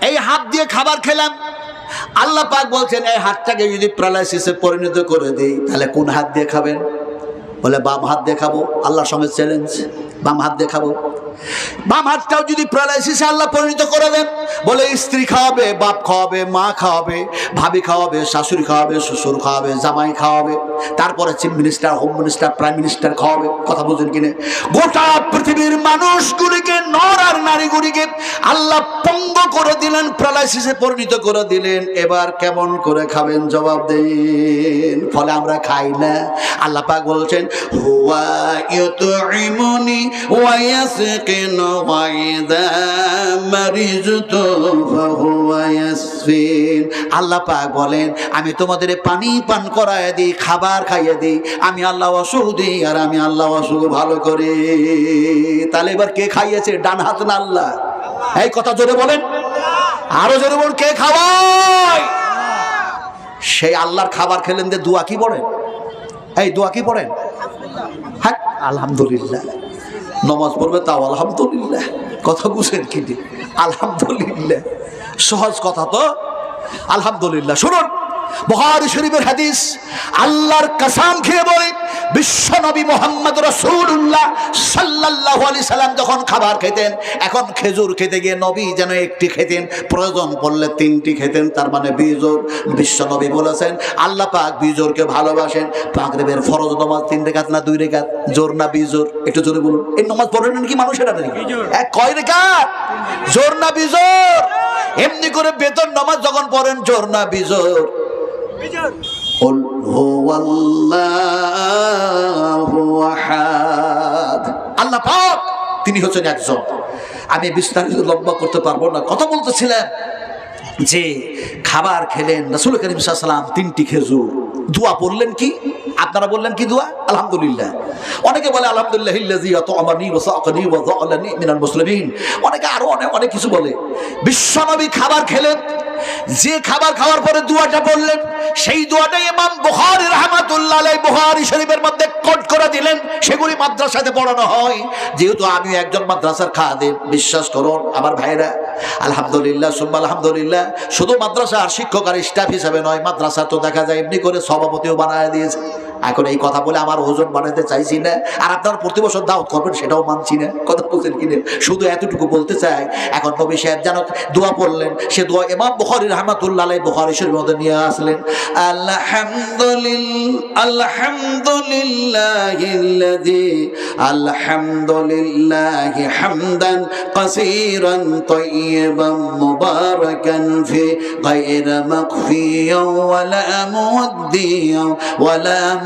এই হাত দিয়ে খাবার খেলাম। আল্লাহ পাক বলছেন, এই হাতটাকে যদি প্যারালাইসিসে পরিণত করে দেই, তাহলে কোন হাত দিয়ে খাবেন? বলে, বাম হাত দিয়ে খাব। আল্লাহর সঙ্গে চ্যালেঞ্জ বাম হাত দিয়ে খাব। বাম হাতটাও যদি প্যারালাইসিসে আল্লাহ পরিণত করে দেন বলে স্ত্রী খাওয়াবে, বাপ খাওয়াবে, মা খাওয়াবে, ভাবি খাওয়াবে, শাশুড়ি খাওয়াবে, শ্বশুর খাওয়াবে, জামাই খাওয়াবে, তারপরে chief minister, home minister, prime minister খাওয়াবে, কথা বুঝেন কিনে? গোটা পৃথিবীর মানুষগুলিকে, নর আর নারীগুলিকে আল্লাহ পঙ্গ করে দিলেন, প্যারালাইসিসে পরিণত করে দিলেন। এবার কেমন করে খাবেন? জবাব দেন। ফলে আমরা খাই না। আল্লাহ পাক বলছেন, হুয়া ইউতুইমুনি ওয়া ওয়া ইযা মারিজতু ফাহুয়া ইয়াসফিন? আল্লাহ পাক বলেন, আমি তোমাদের পানি পান করায় দিই, খাবার খাইয়ে দিই, আমি আল্লাহ অসুখ দিই আর আমি আল্লাহ অসুখ ভালো করি। তাহলে এবার কে খাইয়েছে? ডান হাত না আল্লাহ? এই কথা জোরে বলেন। আরও জোরে বলুন, কে খাওয়ায়? সেই আল্লাহর খাবার খেলেন যে দোয়া কি পড়েন? এই দোয়া কি পড়েন? হ্যাঁ আলহামদুলিল্লাহ। নমাজ পড়বে তাও আলহামদুলিল্লাহ। কথা বুঝেন কিটি আলহামদুলিল্লাহ। সহজ কথা তো? আলহামদুলিল্লাহ। শুনুন। বহারি শরীফের হাদিস আল্লাহর কাসাম খেয়ে বলি বিশ্ব নবী মোহাম্মদ রসুল্লাহ সাল্লাহ আলি সাল্লাম যখন খাবার খেতেন এখন খেজুর খেতে গিয়ে নবী যেন একটি খেতেন প্রয়োজন পড়লে তিনটি খেতেন তার মানে বিজোর বিশ্ব নবী বলেছেন আল্লাহ পাক বিজোরকে ভালোবাসেন পাকরেবের ফরজ নমাজ তিন রেখাত না দুই রেখাত জোর না বিজোর একটু জোরে বলুন এই নমাজ পড়েন নাকি মানুষেরা নাকি? কয় রেখাত? জোর না বিজোর এমনি করে বেতন নামাজ যখন পড়েন জোর না বিজোর قل هو الله أحد আল্লাহ পাক তিনি হচ্ছেন একজন আমি বিস্তারিত লম্বা করতে পারবো না কথা বলতেছিলেন যে খাবার খেলেন রাসুল করিম সাল্লাম তিনটি খেজুর দোয়া পড়লেন কি আপনারা বললেন কি দোয়া আলহামদুলিল্লাহ অনেকে বলে আলহামদুলিল্লাহ ইল্লাযী আতআমানি ওয়া সাকানি ওয়া যাআলানি মিনাল মুসলিমিন অনেকে আরো অনেক অনেক কিছু বলে বিশ্বনবী খাবার খেলেন যে খাবার খাওয়ার পরে দোয়াটা বললেন, সেই দোয়াটাই ইমাম বুহারি রহমাতুল্লাহ আলাইহি বুহারি শরীফের মধ্যে কোট করে দিলেন, সেগুলি মাদ্রাসাতে পড়ানো হয়। যেহেতু আমি একজন মাদ্রাসার খাদেম, বিশ্বাস করুন আমার ভাইরা আলহামদুলিল্লাহ, সুম্মা আলহামদুলিল্লাহ, শুধু মাদ্রাসা আর শিক্ষক আর স্টাফ হিসাবে নয়, মাদ্রাসা তো দেখা যায় এমনি করে সভাপতিও বানায় দিয়েছে। এখন এই কথা বলে আমার ওজন বানাতে চাইছি না। আর আপনার প্রতি বছর দাওয়াত করবেন, সেটাও মানছি না। কথা বলছেন কিনে শুধু এতটুকু বলতে চাই, এখন নবী সাহেব যেন দোয়া পড়লেন, সে দোয়া ইমাম বুখারী রহমাতুল্লাহ বুখারী শরীফের মধ্যে নিয়ে আসলেন আলহামদুলিল্লাহ আলহামদুলিল্লাহিল্লাযী, আলহামদুলিল্লাহ হামদান কাসীরান তাইয়িবান মুবারাকান ফি গায়রা মাকফিয়ান ওয়ালা মুদ্দিয়ান ওয়ালা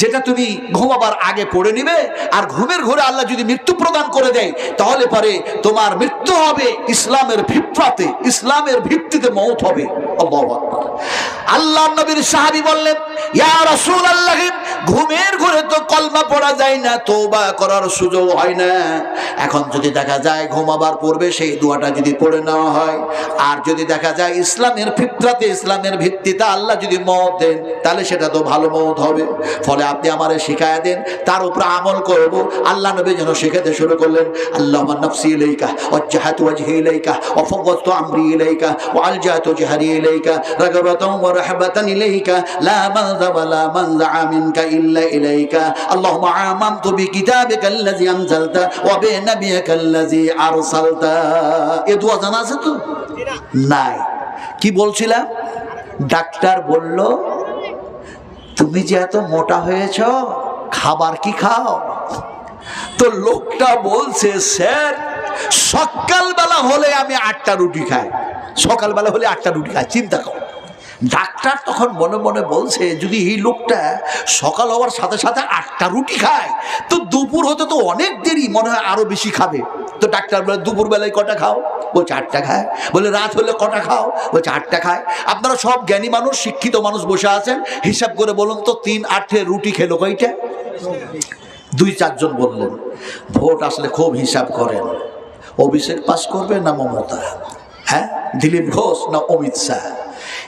যেটা তুমি ঘুমাবার আগে পড়ে নিবে, আর ঘুমের ঘরে আল্লাহ যদি মৃত্যু প্রদান করে দেয়, তাহলে পরে তোমার মৃত্যু হবে ইসলামের ভিপ্রাতে ইসলামের ভিত্তিতে মৌত হবে। আল্লাহু নবীর সাহাবি বললেন, ইয়া রাসূলুল্লাহ ঘুমের ঘরে তো কলমা পড়া যায় না, তওবা করার সুযোগ হয় না। এখন যদি দেখা যায় ঘুমাবার পূর্বে সেই দোয়াটা যদি পড়ে নেওয়া হয়, আর যদি দেখা যায় ইসলামের ফিতরাতে, ইসলামের ভিত্তিতে আল্লাহ যদি মত দেন, তাহলে সেটা তো ভালো মত হবে। ফলে আপনি আমারে শিখায় দেন, তার উপর আমল করব। আল্লাহ নবী যেন শেখাতে শুরু করলেন আল্লাহ নফসি ইলাইকা ওয়াজহাতু ওয়াজহি ইলাইকা ওয়া ফাওয়াদতু আমরি ইলাইকা ওয়া আলজাতু জাহরি ইলাইকা, রাগবাতান ওয়া রাহবাতান ইলাইকা, লা মালযা ওয়া লা মানযা মিনকা ইল্লা ইলাইকা। আল্লাহুম্মা আমামতু বিকিতাবিকা আল্লাযী আনজালতা ওয়া বিনাবিয়িকা আল্লাযী আরসালতা। এ দোয়া জানা আছে তো? নাই। কি বলছিলাম? ডাক্তার বলল, তুমি যে এত মোটা হয়েছ, খাবার কি খাও? তো লোকটা বলছে, স্যার, সকালবেলা হলে আমি আটটা রুটি খাই। সকালবেলা হলে আটটা রুটি খাই। চিন্তা করো। ডাক্তার তখন মনে মনে বলছে, যদি এই লোকটা সকাল হওয়ার সাথে সাথে আটটা রুটি খায়, তো দুপুর হতে তো অনেক দেরি, মনে হয় আরও বেশি খাবে। তো ডাক্তার বলে দুপুর বেলায় কটা খাও? বলছে, আটটা খায়। বলে, রাত হলে কটা খাও? বলছে, আটটা খায়। আপনারা সব জ্ঞানী মানুষ, শিক্ষিত মানুষ বসে আছেন, হিসাব করে বলুন তো, তিন আটে রুটি খেলো কয়টা? দুই চারজন বললেন, ভোট আসলে খুব হিসাব করেন, অভিষেক পাস করবে না মমতা? হ্যাঁ দিলীপ ঘোষ না অমিত শাহ?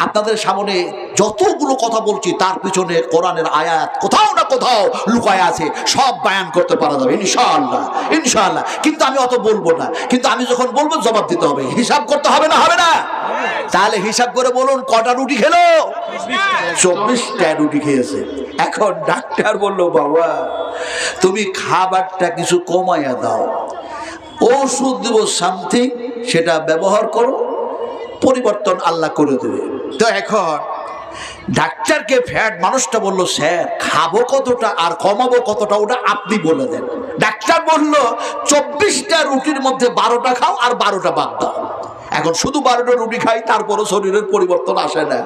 আপনাদের সামনে যতগুলো কথা বলছি, তার পিছনে কোরআনের আয়াত কোথাও না কোথাও লুকায় আছে, সব বায়ান করতে পারা যাবে, ইনশাআল্লাহ ইনশাআল্লাহ। কিন্তু আমি অত বলব না। কিন্তু আমি যখন বলব, জবাব দিতে হবে। হিসাব করতে হবে না হবে না? তাহলে হিসাব করে বলুন, কটা রুটি খেলো? চব্বিশটা রুটি খেয়েছে। এখন ডাক্তার বলল, বাবা, তুমি খাবারটা কিছু কমাইয়া দাও। ওষুধ দেব সামথিং সেটা ব্যবহার করো। পরিবর্তন আল্লাহ করে দেবে। তো এখন ডাক্তারকে ফ্যাট মানুষটা বলল, স্যার, খাব কতটা আর কমাবো কতটা ওটা আপনি বলে দেন। ডাক্তার বলল, চব্বিশটা রুটির মধ্যে বারোটা খাও আর বারোটা বাদ দাও। এখন শুধু বারোটা রুটি খাই, তারপরও শরীরের পরিবর্তন আসে না।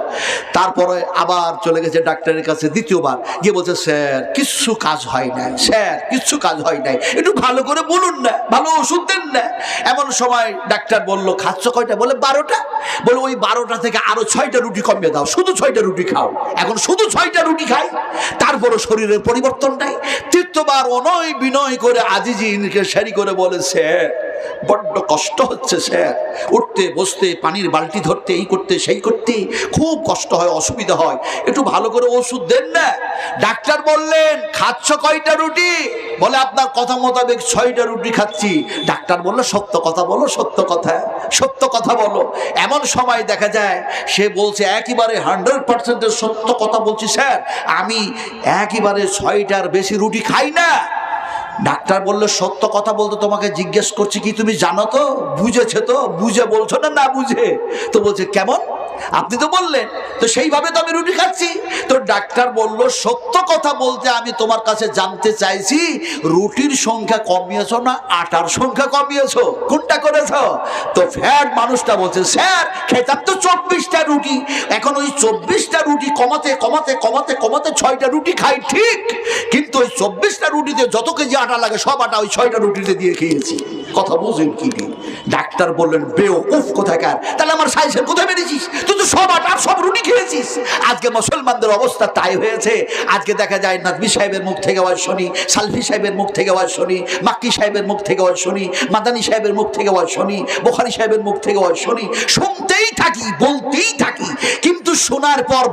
তারপরে আবার চলে গেছে ডাক্তারের কাছে দ্বিতীয়বার, গিয়ে বলছে, স্যার, কিচ্ছু কাজ হয় নাই, স্যার, কিচ্ছু কাজ হয় নাই। একটু ভালো করে বলুন না, ভালো ওষুধ দেন না। এমন সময় ডাক্তার বলল, খাচ্ছ কয়টা? বলে, বারোটা। বলে, ওই বারোটা থেকে আরও ছয়টা রুটি কমিয়ে দাও, শুধু ছয়টা রুটি খাও। এখন শুধু ছয়টা রুটি খাই, তারপরও শরীরের পরিবর্তন নাই। তৃতীয়বার অনয় বিনয় করে আজিজিনকে সারি করে বলে, স্যার বড্ড কষ্ট হচ্ছে, স্যার। উঠতে, বসতে, পানির বালতি ধরতে, এই করতে, সেই করতে খুব কষ্ট হয়, অসুবিধা হয়। একটু ভালো করে ওষুধ দেন না। ডাক্তার বললেন, খাচ্ছ কয়টা রুটি? বলে, আপনার কথা মোতাবেক ছয়টা রুটি খাচ্ছি। ডাক্তার বলল, সত্য কথা বলো, সত্য কথা সত্য কথা বলো। এমন সময় দেখা যায়, সে বলছে, একেবারে হান্ড্রেড পার্সেন্টের সত্য কথা বলছি, স্যার। আমি একেবারে ছয়টার বেশি রুটি খাই না। ডাক্তার বলল, সত্য কথা বলতে তোমাকে জিজ্ঞেস করছি কি তুমি জানো তো? বুঝেছে তো? বুঝে বলছো না না বুঝে? তো বলছে, কেমন? আপনি তো বললেন। তো সেইভাবে তো আমি রুটি খাচ্ছি। তো ডাক্তার বলল, সত্য কথা বলতে আমি তোমার কাছে জানতে চাইছি, রুটির সংখ্যা কমিয়েছো না আটার সংখ্যা কমিয়েছো? কোনটা করেছ? তো ফ্যাট মানুষটা বলছে, স্যার, খেতাম তো চব্বিশটা রুটি। এখন ওই চব্বিশটা রুটি কমাতে কমাতে কমাতে কমাতে ছয়টা রুটি খাই ঠিক। কিন্তু ওই চব্বিশটা রুটিতে যত কেজি আটা লাগে, সব আটা ওই ছয়টা রুটিতে দিয়ে খেয়েছি। কথা বুঝেন কি? ডাক্তার বললেন, বেও, উফ, কোথাকার? তাহলে আমার সাইজের কোথায় বেরিয়েছিস? তুই তো সব আটা সব রুটি খেয়েছিস। আজকে মুসলমানদের অবস্থা তাই হয়েছে। আজকে দেখা যায় নাদবি সাহেবের মুখ থেকে আওয়াজ শুনি সালফি সাহেবের মুখ থেকে আওয়াজ শুনি, মাক্কি সাহেবের মুখ থেকে আওয়াজ শুনি, মাদানি সাহেবের মুখ থেকে আওয়াজ শুনি, বোখারি সাহেবের মুখ থেকে আওয়াজ শুনি। শুনতেই থাকি, বলতেই থাকি, কিন্তু শোনার পর